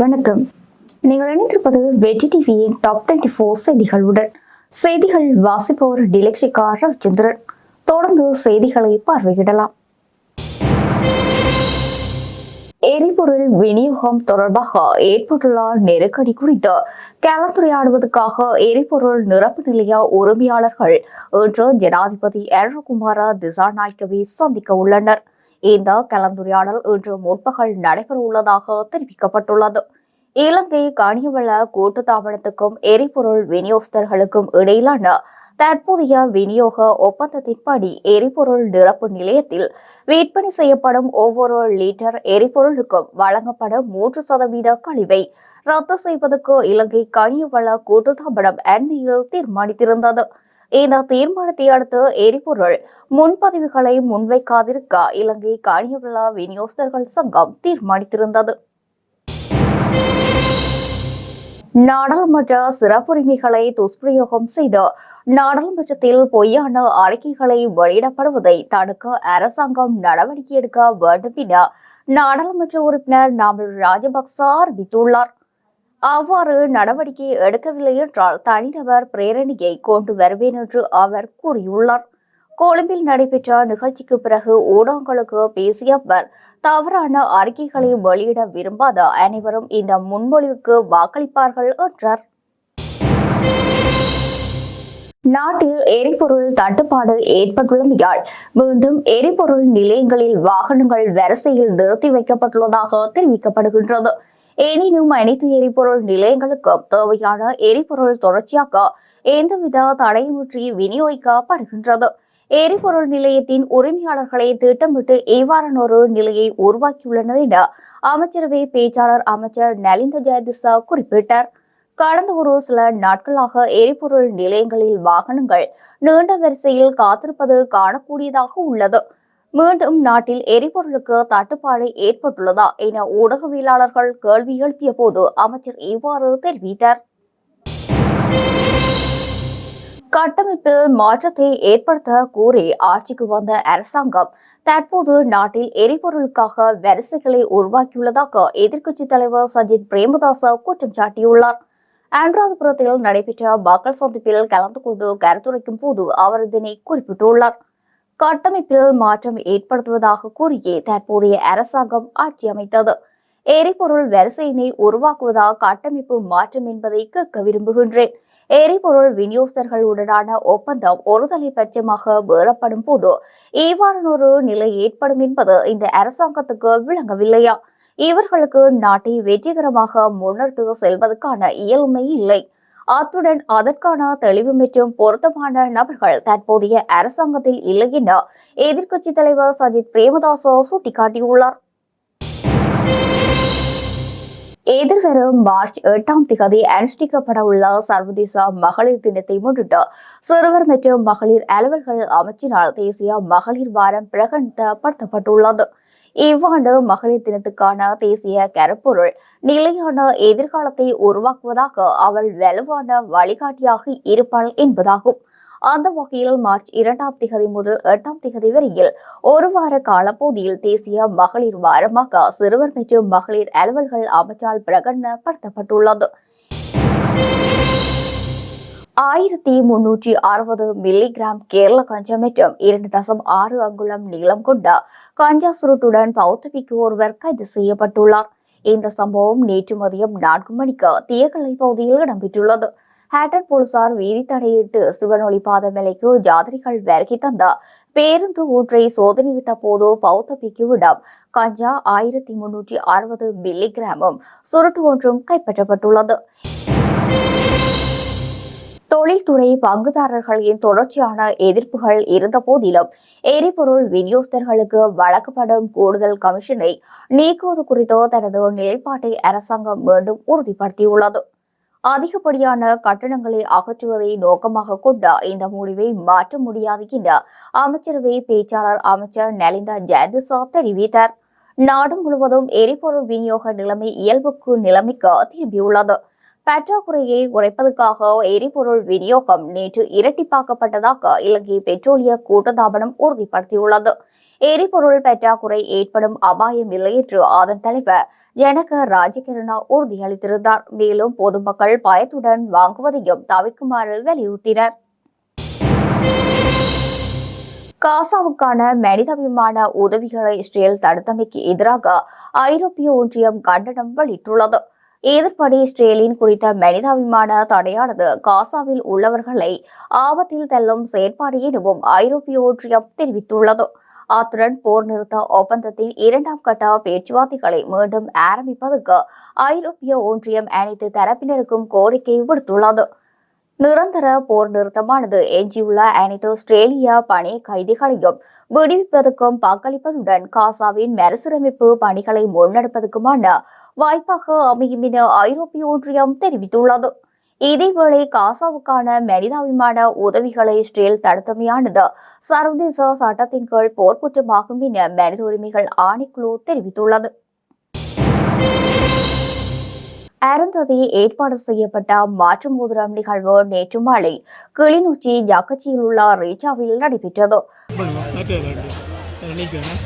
வணக்கம். நீங்கள் இணைந்திருப்பது வெற்றி டிவியின் டாப் டுவெண்ட்டி ஃபோர் செய்திகளுடன். செய்திகள் வாசிப்பவர் டிலக்ஷிகா ரவிச்சந்திரன். தொடர்ந்து செய்திகளை பார்வையிடலாம். எரிபொருள் விநியோகம் தொடர்பாக ஏற்பட்டுள்ள நெருக்கடி குறித்து கலந்துரையாடுவதற்காக எரிபொருள் நிரப்பு நிலைய உரிமையாளர்கள் இன்று ஜனாதிபதி எர்ரகுமார திசாநாயக்கவை சந்திக்க உள்ளனர். இந்த கலந்துரையாடல் இன்று முற்பகல் நடைபெற உள்ளதாக தெரிவிக்கப்பட்டுள்ளது. இலங்கை கனியவள கூட்டு தாபனத்துக்கும் எரிபொருள் விநியோகஸ்தர்களுக்கும் இடையிலான தற்போதைய விநியோக ஒப்பந்தத்தின்படி எரிபொருள் நிரப்பு நிலையத்தில் விற்பனை செய்யப்படும் ஒவ்வொரு லிட்டர் எரிபொருளுக்கும் வழங்கப்படும் மூன்று சதவீத கழிவை ரத்து செய்வதற்கு இலங்கை கனியவள கூட்டுத்தாபனம் அண்மையில் தீர்மானித்திருந்தது. இந்த தீர்மானத்தை அடுத்து எரிபொருள் முன்பதிவுகளை முன்வைக்காதிருக்க இலங்கை காணியவிழா விநியோகஸ்தர்கள் சங்கம் தீர்மானித்திருந்தது. நாடாளுமன்ற சிறப்புரிமைகளை துஷ்பிரயோகம் செய்து நாடாளுமன்றத்தில் பொய்யான அறிக்கைகளை வெளியிடப்படுவதை தடுக்க அரசாங்கம் நடவடிக்கை எடுக்க வேண்டும் என நாடாளுமன்ற உறுப்பினர் நாமல் ராஜபக்ச அறிவித்துள்ளார். அவ்வாறு நடவடிக்கை எடுக்கவில்லை என்றால் தனிநபர் பிரேரணையை கொண்டு வருவேன் என்று அவர் கூறியுள்ளார். கொழும்பில் நடைபெற்ற நிகழ்ச்சிக்கு பிறகு ஊடகங்களுக்கு பேசிய அவர் தவறான அறிக்கைகளை வெளியிட விரும்பாத அனைவரும் இந்த முன்மொழிவுக்கு வாக்களிப்பார்கள் என்றார். நாட்டில் எரிபொருள் தட்டுப்பாடு ஏற்பட்டுள்ளமையால் மீண்டும் எரிபொருள் நிலையங்களில் வாகனங்கள் வரிசையில் நிறுத்தி வைக்கப்பட்டுள்ளதாக தெரிவிக்கப்படுகின்றது. எனினும் அனைத்து எரிபொருள் நிலையங்களுக்கும் தேவையான எரிபொருள் தொடர்ச்சியாக எந்தவித தடையுமின்றி விநியோகிக்கப்படுகின்றது. எரிபொருள் நிலையத்தின் உரிமையாளர்களை திட்டமிட்டு இவ்வாறான ஒரு நிலையை உருவாக்கியுள்ளனர் என அமைச்சரவை பேச்சாளர் அமைச்சர் நலிந்த ஜெயதிசா குறிப்பிட்டார். கடந்த ஒரு சில நாட்களாக எரிபொருள் நிலையங்களில் வாகனங்கள் நீண்ட வரிசையில் காத்திருப்பது காணக்கூடியதாக உள்ளது. மீண்டும் நாட்டில் எரிபொருளுக்கு தட்டுப்பாடு ஏற்பட்டுள்ளதா என ஊடகவியலாளர்கள் கேள்வி எழுப்பிய போது அமைச்சர் இவ்வாறு தெரிவித்தார். கட்டமைப்பில் மாற்றத்தை ஏற்படுத்த கூறி ஆட்சிக்கு வந்த அரசாங்கம் தற்போது நாட்டில் எரிபொருளுக்காக வரிசைகளை உருவாக்கியுள்ளதாக எதிர்க்கட்சித் தலைவர் சஜித் பிரேமதாச குற்றம் சாட்டியுள்ளார். அனுராதபுரத்தில் நடைபெற்ற மக்கள் சந்திப்பில் கலந்து கொண்டு கருத்துரைக்கும் போது அவர் இதனை குறிப்பிட்டுள்ளார். கட்டமைப்பில் மாற்றம் ஏற்படுத்துவதாக கூறியே தற்போதைய அரசாங்கம் ஆட்சி அமைத்தது. எரிபொருள் வரிசையினை உருவாக்குவதா கட்டமைப்பு மாற்றம் என்பதை கேட்க விரும்புகின்றேன். எரிபொருள் விநியோகஸ்தர்களுடனான ஒப்பந்தம் ஒருதலை பட்சமாக வேறப்படும் போது இவ்வாறானொரு நிலை ஏற்படும் என்பது இந்த அரசாங்கத்துக்கு விளங்கவில்லையா? இவர்களுக்கு நாட்டை வெற்றிகரமாக முன்னெடுத்து செல்வதற்கான இயலுமை இல்லை. அத்துடன் அதற்கான தெளிவு மற்றும் பொருத்தமான நபர்கள் தற்போதைய அரசாங்கத்தில் இல்லை என எதிர்க்கட்சித் தலைவர் சஜித் பிரேமதாசோ சுட்டிக்காட்டியுள்ளார். எதிர்வரும் மார்ச் எட்டாம் திகதி அனுஷ்டிக்கப்பட உள்ள சர்வதேச மகளிர் தினத்தை முன்னிட்டு சிறுவர் மற்றும் மகளிர் அலுவல்கள் அமைச்சினால் தேசிய மகளிர் வாரம் பிரகடனப்படுத்தப்பட்டுள்ளது. இவ்வாண்டு மகளிர் தினத்துக்கான தேசிய கருப்பொருள் நிலையான எதிர்காலத்தை உருவாக்குவதாக அவள் வலுவான வழிகாட்டியாக இருப்பாள் என்பதாகும். அந்த வகையில் மார்ச் இரண்டாம் திகதி முதல் எட்டாம் திகதி வரையில் ஒரு வார காலப்பகுதியில் தேசிய மகளிர் வாரமாக சிறுவர் மற்றும் மகளிர் அலுவல்கள் அமைச்சால் பிரகடனப்படுத்தப்பட்டுள்ளது. ஆயிரத்தி முன்னூற்றி அறுபது மில்லிகிராம் கேரள கஞ்சா இரண்டு தசம் ஆறு அங்குலம் நீளம் கொண்ட கஞ்சா சுருட்டுடன் பௌத்தபிக்கு ஒருவர் கைது செய்யப்பட்டுள்ளார். இந்த சம்பவம் நேற்று மதியம் நான்கு மணிக்கு தீயகலை பகுதியில் இடம்பெற்றுள்ளது. ஹேட்டன் போலீசார் வீதி தடையிட்டு சிவனொளி பாத பாதமலைக்கு ஜாதிரிகள் வருகை தந்த பேருந்து ஒன்றை சோதனையிட்ட போது பௌத்த பிக்குவிடம் கஞ்சா ஆயிரத்தி முன்னூற்றி அறுபது மில்லிகிராமும் சுருட்டு ஒன்றும் கைப்பற்றப்பட்டுள்ளது. தொழில்துறை பங்குதாரர்களின் தொடர்ச்சியான எதிர்ப்புகள் இருந்த போதிலும் எரிபொருள் விநியோகஸ்தர்களுக்கு வழங்கப்படும் கூடுதல் கமிஷனை நீக்குவது குறித்து தனது நிலைப்பாட்டை அரசாங்கம் மீண்டும் உறுதிப்படுத்தியுள்ளது. அதிகப்படியான கட்டணங்களை அகற்றுவதை நோக்கமாக கொண்ட இந்த முடிவை மாற்ற முடியாது என அமைச்சரவை பேச்சாளர் அமைச்சர் நலிந்தா ஜெயதிசா தெரிவித்தார். நாடு முழுவதும் எரிபொருள் விநியோக நிலைமை இயல்புக்கு நிலைமைக்கு திரும்பியுள்ளது. பற்றாக்குறையை குறைப்பதற்காக எரிபொருள் விநியோகம் நேற்று இரட்டிப்பாக்கப்பட்டதாக இலங்கை பெட்ரோலிய கூட்டத்தாபனம் உறுதிப்படுத்தியுள்ளது. எரிபொருள் பற்றாக்குறை ஏற்படும் அபாயம் இல்லை என்று அதன் தலைவர் ஜனக ராஜகிரணா உறுதியளித்திருந்தார். மேலும் பொதுமக்கள் பயத்துடன் வாங்குவதையும் தவிர்க்குமாறு வலியுறுத்தினர். காசாவுக்கான மனிதாபிமான உதவிகளை இஸ்ரேல் தடுத்தமைக்கு எதிராக ஐரோப்பிய ஒன்றியம் கண்டனம் வெளியிட்டுள்ளது. இதன்படி இஸ்ரேலின் குறித்த மனிதாபிமான தடையானது காசாவில் உள்ளவர்களை ஆபத்தில் தள்ளும் செயற்பாடு எனவும் ஐரோப்பிய ஒன்றியம் தெரிவித்துள்ளது. அத்துடன் போர் நிறுத்த ஒப்பந்தத்தின் இரண்டாம் கட்ட பேச்சுவார்த்தைகளை மீண்டும் ஆரம்பிப்பதற்கு ஐரோப்பிய ஒன்றியம் அனைத்து தரப்பினருக்கும் கோரிக்கை விடுத்துள்ளது. நிரந்தர போர் நிறுத்தமானது எஞ்சியுள்ள அனைத்து ஆஸ்திரேலிய பணி கைதிகளையும் விடுவிப்பதற்கும் பங்களிப்பதுடன் காசாவின் மறுசீரமைப்பு பணிகளை முன்னெடுப்பதற்குமான வாய்ப்பாக அமையும் என ஐரோப்பிய ஒன்றியம் தெரிவித்துள்ளது. இதேவேளை காசாவுக்கான மனிதாபிமான உதவிகளை இஸ்ரேல் தடுத்தமையானது சர்வதேச சட்டத்தின் கீழ் போர்க்குற்றமாகும் என மனித உரிமைகள் ஆணைக்குழு தெரிவித்துள்ளது. அருந்ததி ஏற்பாடு செய்யப்பட்ட மாற்று மோதிரம் நிகழ்வு நேற்று மாலை கிளிநொச்சி ஜக்கச்சியில் உள்ள ரீச்சாவில் நடைபெற்றது. நினைக்கிறேன்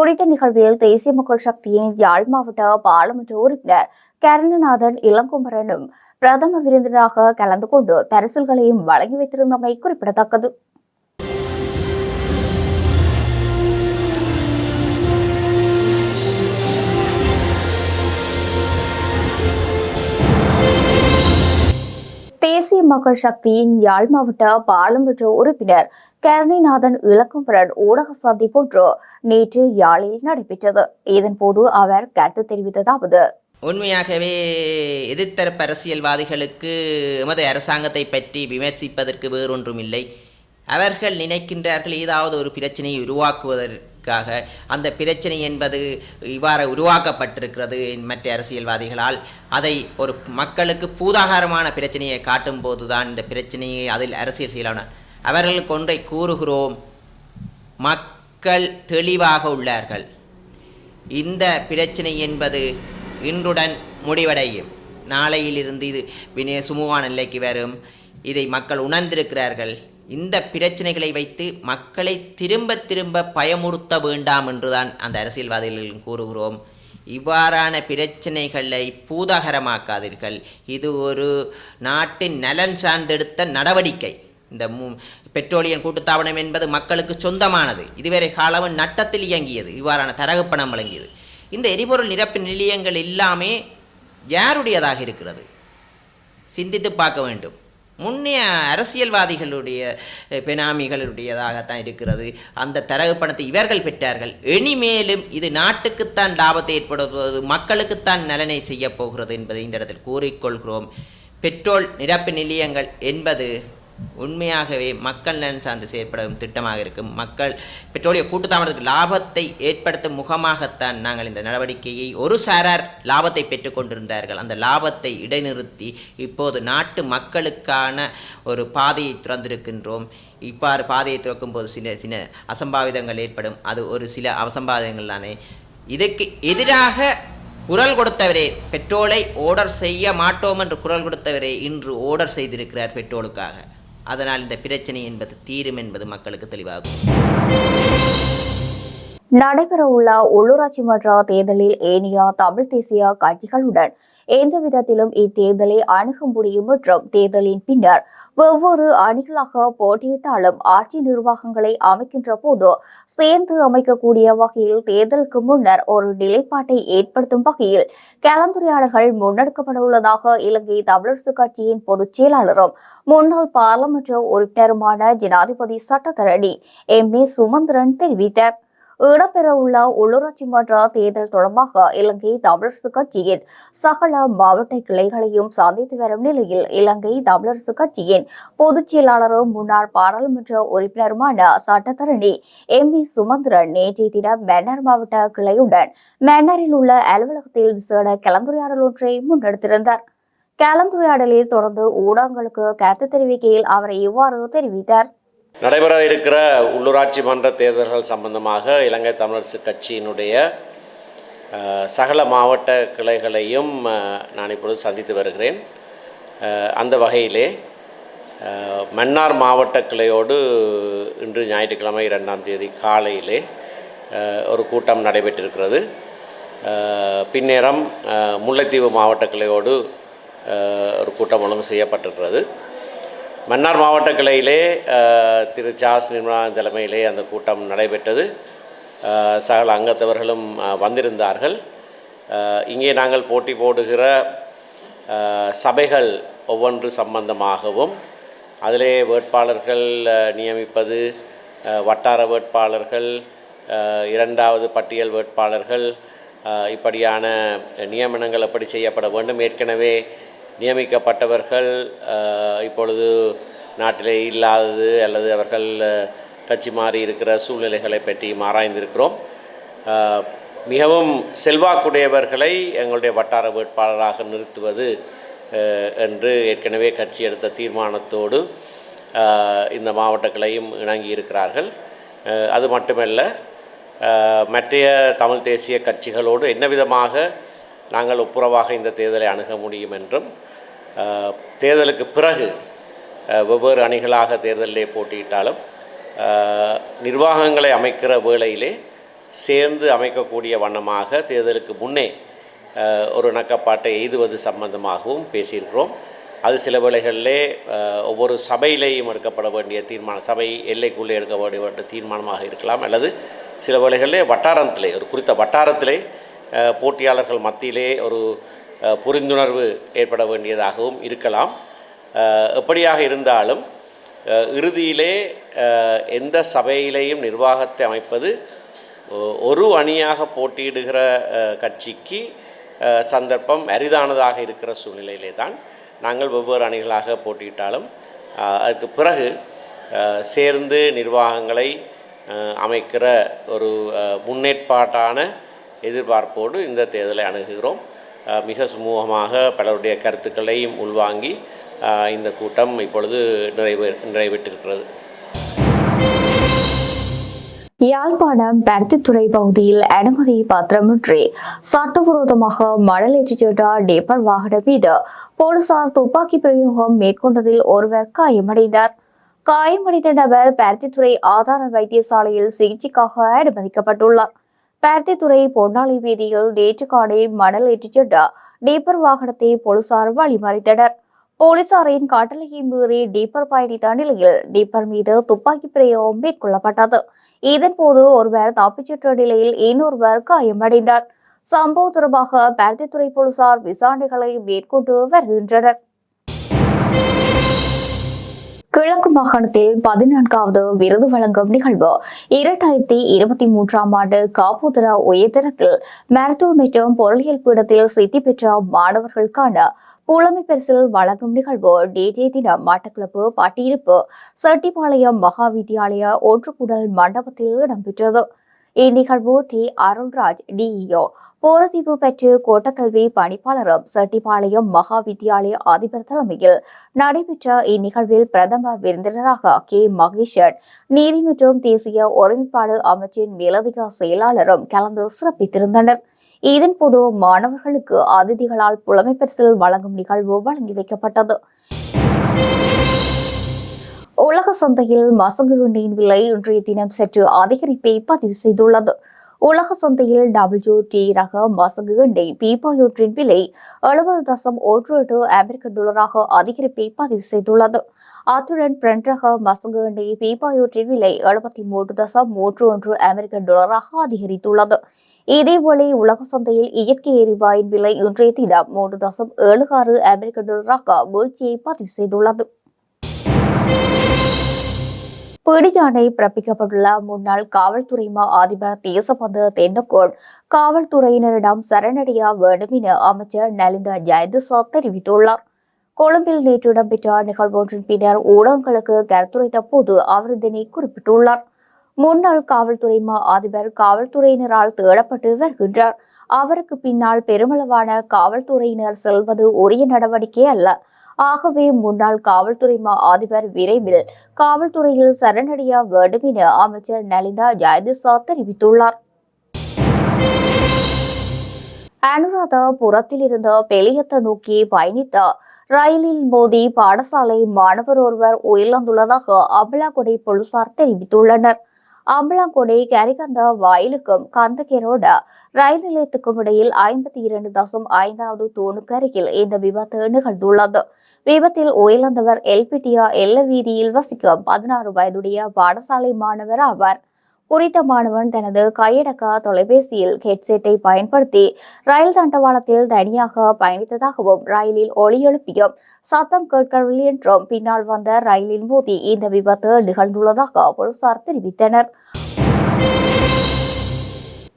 குறித்த நிகழ்வில் தேசிய மக்கள் சக்தியின் யாழ் மாவட்ட பாராளுமன்ற உறுப்பினர் கருணநாதன் இளங்குமரனும் பிரதம விருந்தினராக கலந்து கொண்டு பரிசல்களையும் வழங்கி வைத்திருந்தமை குறிப்பிடத்தக்கது. தேசிய மக்கள் சக்தியின் யாழ் மாவட்ட பாராளுமன்ற உறுப்பினர் கருணைநாதன் இலக்கம்பரன் ஊடக சந்திப்பொன்று நேற்று யாழில் நடைபெற்றது. இதன்போது அவர் கருத்து தெரிவித்ததாவது உண்மையாகவே எதிர்த்தரப்பு அரசியல்வாதிகளுக்கு எமது அரசாங்கத்தை பற்றி விமர்சிப்பதற்கு வேறொன்றும் இல்லை அவர்கள் நினைக்கின்றார்கள் ஏதாவது ஒரு பிரச்சனையை உருவாக்குவதற்காக. அந்த பிரச்சனை என்பது இவ்வாறு உருவாக்கப்பட்டிருக்கிறது மற்ற அரசியல்வாதிகளால். அதை ஒரு மக்களுக்கு பூதாகாரமான பிரச்சனையை காட்டும் போதுதான் இந்த பிரச்சனையை அதில் அரசியல் செய்யலாம். அவர்களுக்கு ஒன்றை கூறுகிறோம். மக்கள் தெளிவாக உள்ளார்கள். இந்த பிரச்சனை என்பது இன்றுடன் முடிவடையும். நாளையிலிருந்து இது வினய சுமூகமான நிலைக்கு வரும். இதை மக்கள் உணர்ந்திருக்கிறார்கள். இந்த பிரச்சனைகளை வைத்து மக்களை திரும்ப திரும்ப பயமுறுத்த வேண்டாம் என்றுதான் அந்த அரசியல்வாதிகளில் கூறுகிறோம். இவ்வாறான பிரச்சனைகளை பூதாகரமாக்காதீர்கள். இது ஒரு நாட்டின் நலன் சார்ந்தெடுத்த நடவடிக்கை. இந்த பெட்ரோலியம் கூட்டுத்தாபனம் என்பது மக்களுக்கு சொந்தமானது. இதுவரை காலமும் நட்டத்தில் இயங்கியது. இவ்வாறான தரகு பணம் வழங்கியது. இந்த எரிபொருள் நிரப்பு நிலையங்கள் எல்லாமே யாருடையதாக இருக்கிறது? சிந்தித்து பார்க்க வேண்டும். முன்னைய அரசியல்வாதிகளுடைய பெனாமிகளுடையதாகத்தான் இருக்கிறது. அந்த தரகு பணத்தை இவர்கள் பெற்றார்கள். இனிமேலும் இது நாட்டுக்குத்தான் லாபத்தை ஏற்படுத்துவது மக்களுக்குத்தான் நலனை செய்யப் போகிறது என்பதை இந்த இடத்தில் கூறிக்கொள்கிறோம். பெட்ரோல் நிரப்பு நிலையங்கள் என்பது உண்மையாகவே மக்கள் நலன் சார்ந்து செயற்படும் திட்டமாக இருக்கும். மக்கள் பெட்ரோலிய கூட்டுத்தாமதத்துக்கு லாபத்தை ஏற்படுத்தும் முகமாகத்தான் நாங்கள் இந்த நடவடிக்கையை ஒரு சாரார் லாபத்தை பெற்றுக் கொண்டிருந்தார்கள். அந்த லாபத்தை இடைநிறுத்தி இப்போது நாட்டு மக்களுக்கான ஒரு பாதையை திறந்திருக்கின்றோம். இவ்வாறு பாதையை திறக்கும் போது சில சில அசம்பாவிதங்கள் ஏற்படும். அது ஒரு சில அசம்பாவிதங்கள் தானே. இதுக்கு எதிராக குரல் கொடுத்தவரே பெட்ரோலை ஓர்டர் செய்ய மாட்டோம் என்று குரல் கொடுத்தவரே இன்று ஓர்டர் செய்திருக்கிறார் பெட்ரோலுக்காக. அதனால் இந்த பிரச்சனை என்பது தீரும் என்பது மக்களுக்கு தெளிவாகும். நடைபெறவுள்ள உள்ளூராட்சி மன்ற தேர்தலில் ஏனியா தமிழ் தேசிய கட்சிகளுடன் எந்த விதத்திலும் இத்தேர்தலை அணுக முடியும் என்றும் தேர்தலின் பின்னர் ஒவ்வொரு அணிகளாக போட்டியிட்டாலும் ஆட்சி நிர்வாகங்களை அமைக்கின்ற போது சேர்ந்து அமைக்கக்கூடிய வகையில் தேர்தலுக்கு முன்னர் ஒரு நிலைப்பாட்டை ஏற்படுத்தும் வகையில் கலந்துரையாடல்கள் முன்னெடுக்கப்பட உள்ளதாக இலங்கை தமிழரசு கட்சியின் பொதுச் செயலாளரும் முன்னாள் பாராளுமன்ற உறுப்பினருமான ஜனாதிபதி சட்டத்தரணி எம் ஏ சுமந்திரன் தெரிவித்தார். இடம்பெறவுள்ள உள்ளூராட்சி மன்ற தேர்தல் தொடர்பாக இலங்கை தமிழரசு கட்சியின் சகல மாவட்ட கிளைகளையும் சந்தித்து வரும் நிலையில் இலங்கை தமிழரசு கட்சியின் பொதுச் செயலாளரும் முன்னாள் பாராளுமன்ற உறுப்பினருமான சட்டத்தரணி எம் வி சுமந்திரன் நேற்றைய தினம் மன்னர் மாவட்ட கிளையுடன் மன்னரில் உள்ள அலுவலகத்தில் விசேட கலந்துரையாடல் ஒன்றை முன்னெடுத்திருந்தார். கலந்துரையாடலில் தொடர்ந்து ஊடகங்களுக்கு கருத்து தெரிவிக்கையில் அவர் இவ்வாறு தெரிவித்தார். நடைபெற இருக்கிற உள்ளூராட்சி மன்ற தேர்தல்கள் சம்பந்தமாக இலங்கை தமிழரசு கட்சியினுடைய சகல மாவட்ட கிளைகளையும் நான் இப்பொழுது சந்தித்து வருகிறேன். அந்த வகையிலே மன்னார் மாவட்ட கிளையோடு இன்று ஞாயிற்றுக்கிழமை இரண்டாம் தேதி காலையிலே ஒரு கூட்டம் நடைபெற்றிருக்கிறது. பின்னேரம் முல்லைத்தீவு மாவட்ட கிளையோடு ஒரு கூட்டம் ஒழுங்கு செய்யப்பட்டிருக்கிறது. மன்னார் மாவட்ட கிளையிலே திரு ஜாஸ் நிர்மலா தலைமையிலே அந்த கூட்டம் நடைபெற்றது. சகல அங்கத்தவர்களும் வந்திருந்தார்கள். இங்கே நாங்கள் போட்டி போடுகிற சபைகள் ஒவ்வொன்று சம்பந்தமாகவும் அதிலே வேட்பாளர்கள் நியமிப்பது வட்டார வேட்பாளர்கள் இரண்டாவது பட்டியல் வேட்பாளர்கள் இப்படியான நியமனங்கள் எப்படி செய்யப்பட வேண்டும். ஏற்கனவே நியமிக்கப்பட்டவர்கள் இப்பொழுது நாட்டிலே இல்லாதது அல்லது அவர்கள் கட்சி மாறி இருக்கிற சூழ்நிலைகளை பற்றி ஆராய்ந்திருக்கிறோம். மிகவும் செல்வாக்குடையவர்களை எங்களுடைய வட்டார வேட்பாளராக நிறுத்துவது என்று ஏற்கனவே கட்சி எடுத்த தீர்மானத்தோடு இந்த மாவட்டங்களையும் இணங்கி இருக்கிறார்கள் அது மட்டுமல்ல மற்றைய தமிழ் தேசிய கட்சிகளோடு என்ன விதமாக நாங்கள் ஒப்புரவாக இந்த தேர்தலை அணுக முடியும் என்றும் தேர்தலுக்கு பிறகு வெவ்வேறு அணிகளாக தேர்தலிலே போட்டியிட்டாலும் நிர்வாகங்களை அமைக்கிற வேளையிலே சேர்ந்து அமைக்கக்கூடிய வண்ணமாக தேர்தலுக்கு முன்னே ஒரு இணக்கப்பாட்டை எய்துவது சம்பந்தமாகவும் பேசியிருக்கிறோம். அது சில வேளைகளிலே ஒவ்வொரு சபையிலேயும் எடுக்கப்பட வேண்டிய தீர்மானம் சபை எல்லைக்குள்ளே எடுக்க வேண்டிய தீர்மானமாக இருக்கலாம் அல்லது சில வேளைகளிலே வட்டாரத்திலே ஒரு குறித்த வட்டாரத்திலே போட்டியாளர்கள் மத்தியிலே ஒரு புரிந்துணர்வு ஏற்பட வேண்டியதாகவும் இருக்கலாம். எப்படியாக இருந்தாலும் இறுதியிலே எந்த சபையிலேயும் நிர்வாகத்தை அமைப்பது ஒரு அணியாக போட்டியிடுகிற கட்சிக்கு சந்தர்ப்பம் அரிதானதாக இருக்கிற சூழ்நிலையிலே தான் நாங்கள் வெவ்வேறு அணிகளாக போட்டியிட்டாலும் அதுக்கு பிறகு சேர்ந்து நிர்வாகங்களை அமைக்கிற ஒரு முன்னேற்பாட்டான எதிர்பார்ப்போடு இந்த தேர்தலை அணுகுகிறோம். மிக சுமூகமாக பலருடைய கருத்துக்களையும் உள்வாங்கி இந்த கூட்டம் இப்பொழுது நிறைவே நிறைவேற்றிருக்கிறது. யாழ்ப்பாணம் பருத்தித்துறை பகுதியில் அனுமதி பத்திரமின்றி சட்டவிரோதமாக மணல் ஏற்றிச் சென்ற டேப்பர் வாகனம் மீது போலீசார் துப்பாக்கி பிரயோகம் மேற்கொண்டதில் ஒருவர் காயமடைந்தார். காயமடைந்த நபர் பருத்தித்துறை ஆதார வைத்தியசாலையில் சிகிச்சைக்காக அனுமதிக்கப்பட்டுள்ளார். பருத்தித்துறை பொன்னாளி வீதியில் நேற்று காலை மணல் ஏற்றிச் சென்ற டீப்பர் வாகனத்தை போலீசார் வழிமறித்தனர். போலீசாரின் கட்டளையை மீறி டீப்பர் பயணித்த நிலையில் டீப்பர் மீது துப்பாக்கி பிரயோகம் மேற்கொள்ளப்பட்டது. இதன்போது ஒருவர் தப்பிச் சென்ற நிலையில் இன்னொருவர் காயமடைந்தார். சம்பவம் தொடர்பாக பருத்தித்துறை போலீசார் விசாரணைகளை மேற்கொண்டு வருகின்றனர். கிழக்கு மாகாணத்தில் பதினான்காவது விருது வழங்கும் நிகழ்வு. இரண்டாயிரத்தி இருபத்தி மூன்றாம் ஆண்டு காபோதரா உயர்தரத்தில் மருத்துவ மற்றும் பொருளியல் பீடத்தில் சித்தி பெற்ற மாணவர்களுக்கான புலமை பரிசில் வழங்கும் நிகழ்வு டிஜே தினம் மட்டக்களப்பு பட்டியிருப்பு செட்டிப்பாளையம் மகா வித்தியாலய ஒன்றுகூடல் மண்டபத்தில் இடம்பெற்றது. இந்நிகழ்வு டி. அருள்ராஜ் டிஇஓ போரதீவு பெற்று கோட்டக்கல்வி பணிப்பாளரும் செட்டிப்பாளையம் மகா வித்தியாலய அதிபர் தலைமையில் நடைபெற்ற இந்நிகழ்வில் பிரதம விருந்தினராக கே. மகேஷன் நீதி மற்றும் தேசிய ஒருமைப்பாடு அமைச்சின் மேலதிக செயலாளரும் கலந்து சிறப்பித்திருந்தனர். இதன்போது மாணவர்களுக்கு அதிதிகளால் புலமை பரிசில் வழங்கும் நிகழ்வு வழங்கி வைக்கப்பட்டது. உலக சந்தையில் மசகு எண்ணெயின் விலை இன்றைய தினம் சற்று அதிகரிப்பை பதிவு செய்துள்ளது. உலக சந்தையில் டபிள்யூ டி ரக மசகு எண்ணெய் பீப்பாயூற்றின் விலை எழுபது தசம் ஒன்று எட்டு அமெரிக்க டாலராக அதிகரிப்பை பதிவு செய்துள்ளது. அத்துடன் பிரண்ட் ரக மசகு எண்ணெய் பீப்பாயூற்றின் விலை எழுபத்தி மூன்று தசம் மூன்று ஒன்று அமெரிக்க டாலராக அதிகரித்துள்ளது. இதேவேளை உலக சந்தையில் இயற்கை எரிவாயின் விலை இன்றைய தினம் மூன்று தசம் ஏழு ஆறு அமெரிக்க டாலராக வீழ்ச்சியை பதிவு செய்துள்ளது. பிடிஜானை பிறப்பிக்கப்பட்டுள்ள முன்னாள் காவல்துறை மா அதிபர் தேசபந்து தென்னகோன். காவல்துறையினரிடம் சரணடைய வேண்டும் என அமைச்சர் நலிந்த ஜெயதிசா தெரிவித்துள்ளார். கொழும்பில் நேற்று இடம்பெற்ற நிகழ்வொன்றின் பின்னர் ஊடகங்களுக்கு கருத்துரைத்த போது அவர் இதனை குறிப்பிட்டுள்ளார். முன்னாள் காவல்துறை மா அதிபர் காவல்துறையினரால் தேடப்பட்டு வருகின்றார். அவருக்கு பின்னால் பெருமளவான காவல்துறையினர் செல்வது உரிய நடவடிக்கை அல்ல. ஆகவே முன்னாள் காவல்துறை மா அதிபர் விரைவில் காவல்துறையில் சரணடைய வேண்டும் என அமைச்சர் நலிந்தா ஜெயதிசா தெரிவித்துள்ளார். அனுராதபுரத்தில் இருந்த பெலியத்தை நோக்கி பயணித்த ரயிலில் மோதி பாடசாலை மாணவர் ஒருவர் உயிரிழந்துள்ளதாக அம்பலாக்குடை போலீசார் தெரிவித்துள்ளனர். அம்பலாங்குடை கரிகந்த வாயிலுக்கும் கந்தகிரோட ரயில் நிலையத்துக்கும் இடையில் ஐம்பத்தி இரண்டு தசம் ஐந்தாவது தூணுக்கருகில் இந்த விபத்து நிகழ்ந்துள்ளது. விபத்தில் உயிரிழந்தவர் எல்பிடியா எல்ல வீதியில் வசிக்கும் பதினாறு வயதுடைய பாடசாலை மாணவர் ஆவார். குறித்த மாணவன் தனது கையடக்க தொலைபேசியில் ஹெட்செட்டை பயன்படுத்தி ரயில் தண்டவாளத்தில் தனியாக பயணித்ததாகவும் ரயிலில் ஒளி எழுப்பியும் சத்தம் கேட்கவில்லை என்றும் பின்னால் வந்த ரயிலின் போதி இந்த விபத்து நிகழ்ந்துள்ளதாக போலீசார் தெரிவித்தனர்.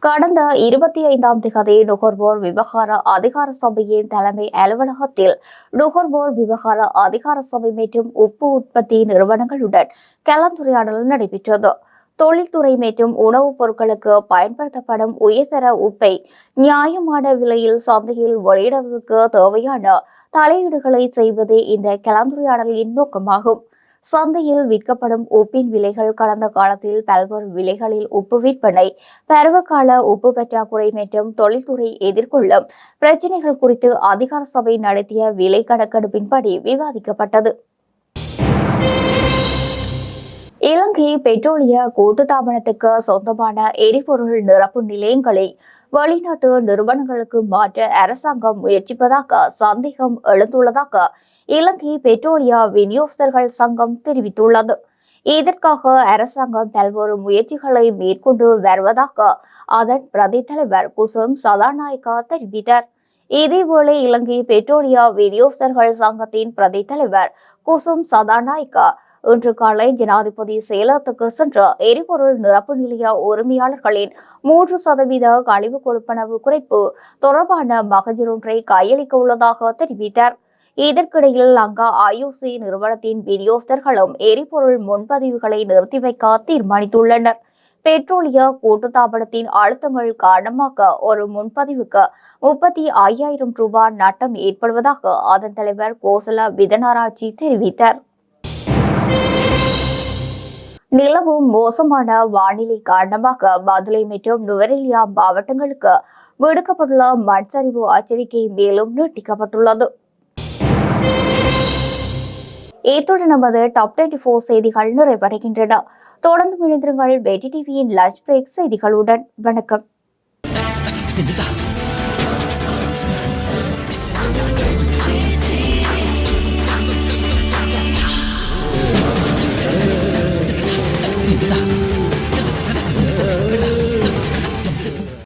கடந்த இருபத்தி ஐந்தாம் திகதி நுகர்வோர் விவகார அதிகார சபையின் தலைமை அலுவலகத்தில் நுகர்வோர் விவகார அதிகார சபை மற்றும் உப்பு உற்பத்தி நிறுவனங்களுடன் கலந்துரையாடல் நடைபெற்றது. தொழில்துறை மற்றும் உணவுப் பொருட்களுக்கு பயன்படுத்தப்படும் உயர்தர உப்பை நியாயமான விலையில் சந்தையில் வெளியிடுவதற்கு தேவையான தலையீடுகளை செய்வதே இந்த கலந்துரையாடலின் நோக்கமாகும். சந்தையில் விற்கப்படும் உப்பின் விலைகள் கடந்த காலத்தில் பல்வேறு விலைகளில் உப்பு விற்பனை பருவகால உப்பு பற்றாக்குறை மற்றும் தொழில்துறை எதிர்கொள்ளும் பிரச்சினைகள் குறித்து அதிகார சபை நடத்திய விலை கணக்கெடுப்பின்படி விவாதிக்கப்பட்டது. இலங்கை பெட்ரோலிய கூட்டுத்தாபனத்துக்கு சொந்தமான எரிபொருள் நிரப்பு நிலையங்களை வெளிநாட்டு நிறுவனங்களுக்கு மாற்ற அரசாங்கம் முயற்சிப்பதாக சந்தேகம் எழுந்துள்ளதாக இலங்கை பெட்ரோலிய விநியோகஸ்தர்கள் சங்கம் தெரிவித்துள்ளது. இதற்காக அரசாங்கம் பல்வேறு முயற்சிகளை மேற்கொண்டு வருவதாக அதன் பிரதி தலைவர் குசும் சதாநாயக்கா தெரிவித்தார். இதேவேளை இலங்கை பெட்ரோலிய விநியோகஸ்தர்கள் சங்கத்தின் பிரதி தலைவர் குசும் சதாநாயக்கா இன்று காலை ஜனாதிபதி சேலத்துக்கு சென்ற எரிபொருள் நிரப்பு நிலைய உரிமையாளர்களின் மூன்று சதவீத கழிவு கொடுப்பனவு குறைப்பு தொடர்பான மகஜர் ஒன்றை கையளிக்க உள்ளதாக தெரிவித்தார். இதற்கிடையில் லங்கா ஐயூசி நிறுவனத்தின் விநியோகஸ்தர்களும் எரிபொருள் முன்பதிவுகளை நிறுத்தி வைக்க தீர்மானித்துள்ளனர். பெட்ரோலிய கூட்டுத்தாபனத்தின் அழுத்தங்கள் காரணமாக ஒரு முன்பதிவுக்கு முப்பத்தி ஐயாயிரம் ரூபாய் நட்டம் ஏற்படுவதாக அதன் தலைவர் கோசல விதனராஜி தெரிவித்தார். நிலவும் மோசமான வானிலை காரணமாக மதுரை மற்றும் நுவரெலியா மாவட்டங்களுக்கு விடுக்கப்பட்டுள்ள மண் சரிவு எச்சரிக்கை மேலும் நீட்டிக்கப்பட்டுள்ளது. இத்துடன் நமது டாப் டுவெண்டி ஃபோர் செய்திகள் நிறைவடைகின்றன. தொடர்ந்து இணைந்திருங்கள் வெட்டி டிவியின் லஞ்ச் பிரேக் செய்திகளுடன். வணக்கம்.